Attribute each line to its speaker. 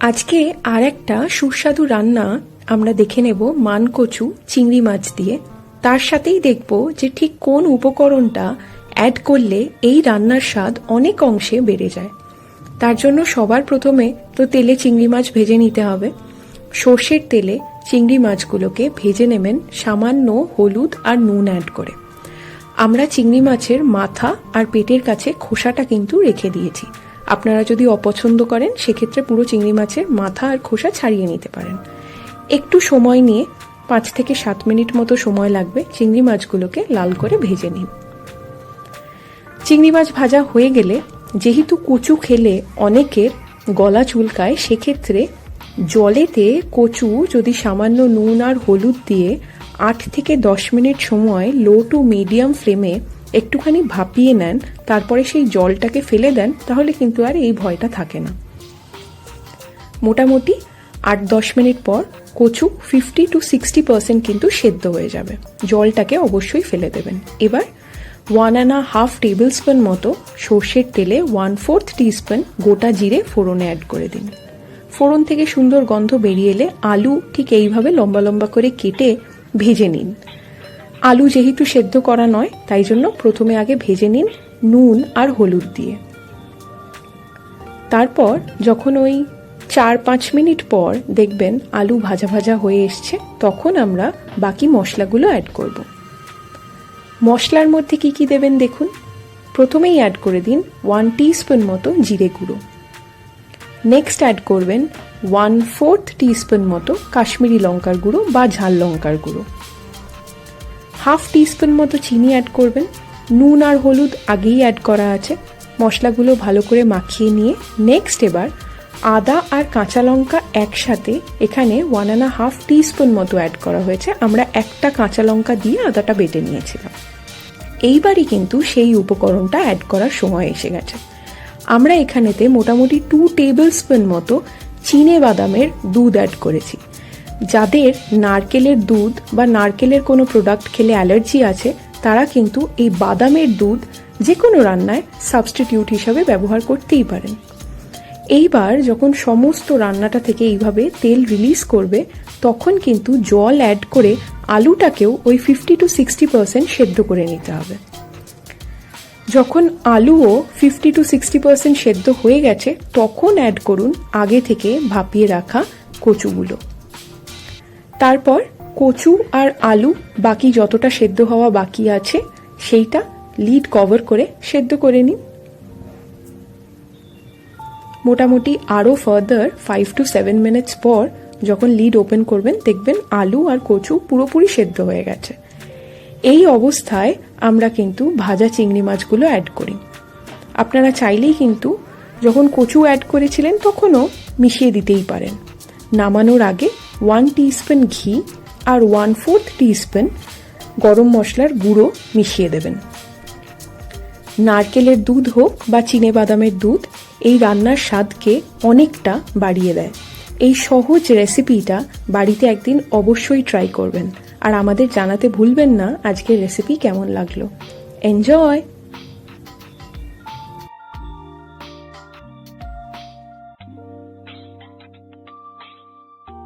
Speaker 1: আজকে আর একটা সুস্বাদু রান্না আমরা দেখে নেব মানকচু চিংড়ি মাছ দিয়ে। তার সাথেই দেখব যে ঠিক কোন উপকরণটা অ্যাড করলে এই রান্নার স্বাদ অনেক অংশে বেড়ে যায়। তার জন্য সবার প্রথমে তো তেলে চিংড়ি মাছ ভেজে নিতে হবে। সর্ষের তেলে চিংড়ি মাছগুলোকে ভেজে নেবেন সামান্য হলুদ আর নুন অ্যাড করে। আমরা চিংড়ি মাছের মাথা আর পেটের কাছে খোসাটা কিন্তু রেখে দিয়েছি। আপনারা যদি অপছন্দ করেন, সেক্ষেত্রে পুরো চিংড়ি মাছের মাথা আর খোসা ছাড়িয়ে নিতে পারেন। একটু সময় নিয়ে পাঁচ থেকে সাত মিনিট মতো সময় লাগবে চিংড়ি মাছগুলোকে লাল করে ভেজে নিন। চিংড়ি মাছ ভাজা হয়ে গেলে যেহেতু কচু খেলে অনেকের গলা চুলকায়, সেক্ষেত্রে জলেতে কচু যদি সামান্য নুন আর হলুদ দিয়ে আট থেকে দশ মিনিট সময় লো টু মিডিয়াম ফ্লেমে একটুখানি ভাপিয়ে নেন, তারপরে সেই জলটাকে ফেলে দেন, তাহলে কিন্তু আর এই ভয়টা থাকে না। মোটামুটি আট দশ মিনিট পর কচু ফিফটি টু সিক্সটি পার্সেন্ট কিন্তু সেদ্ধ হয়ে যাবে। জলটাকে অবশ্যই ফেলে দেবেন। এবার one and half tablespoon মতো সর্ষের তেলে ওয়ান ফোর্থ টিস্পুন গোটা জিরে ফোড়নে অ্যাড করে দিন। ফোড়ন থেকে সুন্দর গন্ধ বেরিয়ে এলে আলু ঠিক এইভাবে লম্বা লম্বা করে কেটে ভেজে নিন। আলু যেহেতু সেদ্ধ করা নয়, তাই জন্য প্রথমে আগে ভেজে নিন নুন আর হলুদ দিয়ে। তারপর যখন ওই চার পাঁচ মিনিট পর দেখবেন আলু ভাজা ভাজা হয়ে এসছে, তখন আমরা বাকি মশলাগুলো অ্যাড করব। মশলার মধ্যে কি কি দেবেন দেখুন। প্রথমেই অ্যাড করে দিন ওয়ান টিস্পুন মতো জিরে গুঁড়ো। নেক্সট অ্যাড করবেন ওয়ান ফোর্থ টিস্পুন মতো কাশ্মীরি লঙ্কার গুঁড়ো বা ঝাল লঙ্কার গুঁড়ো। হাফ টিস্পুন মতো চিনি অ্যাড করবেন। নুন আর হলুদ আগেই অ্যাড করা আছে। মশলাগুলো ভালো করে মাখিয়ে নিয়ে নেক্সট এবার আদা আর কাঁচা লঙ্কা একসাথে এখানে ওয়ান অ্যান্ড হাফ টিস্পুন মতো অ্যাড করা হয়েছে। আমরা একটা কাঁচা লঙ্কা দিয়ে আদাটা বেটে নিয়েছিলাম। এইবারই কিন্তু সেই উপকরণটা অ্যাড করার সময় এসে গেছে। আমরা এখানেতে মোটামুটি টু টেবিল স্পুন মতো চিনে বাদামের দুধ অ্যাড করেছি। যাদের নারকেলের দুধ বা নারকেলের কোনো প্রোডাক্ট খেলে অ্যালার্জি আছে, তারা কিন্তু এই বাদামের দুধ যে কোনো রান্নায় সাবস্টিটিউট হিসাবে ব্যবহার করতেই পারেন। এইবার যখন সমস্ত রান্নাটা থেকে এইভাবে তেল রিলিজ করবে, তখন কিন্তু জল অ্যাড করে আলুটাকেও ওই ফিফটি টু সিক্সটি পার্সেন্ট সেদ্ধ করে নিতে হবে। যখন আলুও ফিফটি টু সিক্সটি পার্সেন্ট সেদ্ধ হয়ে গেছে, তখন অ্যাড করুন আগে থেকে ভাপিয়ে রাখা কচুগুলো। তারপর কচু আর আলু, বাকি যতটা সেদ্ধ হওয়া বাকি আছে, সেইটা লিড কভার করে সেদ্ধ করে নিন। মোটামুটি আরও further five to seven minutes পর যখন লিড ওপেন করবেন, দেখবেন আলু আর কচু পুরোপুরি সেদ্ধ হয়ে গেছে। এই অবস্থায় আমরা কিন্তু ভাজা চিংড়ি মাছগুলো অ্যাড করি। আপনারা চাইলেই কিন্তু যখন কচু অ্যাড করেছিলেন তখনও মিশিয়ে দিতেই পারেন। নামানোর আগে ওয়ান টিস্পুন ঘি আর ওয়ান ফোর্থ টিস্পুন গরম মশলার গুঁড়ো মিশিয়ে দেবেন। নারকেলের দুধ হোক বা চিনে বাদামের দুধ, এই রান্নার স্বাদকে অনেকটা বাড়িয়ে দেয়। এই সহজ রেসিপিটা বাড়িতে একদিন অবশ্যই ট্রাই করবেন। আর আমাদের জানাতে ভুলবেন না আজকের রেসিপি কেমন লাগল। এনজয়!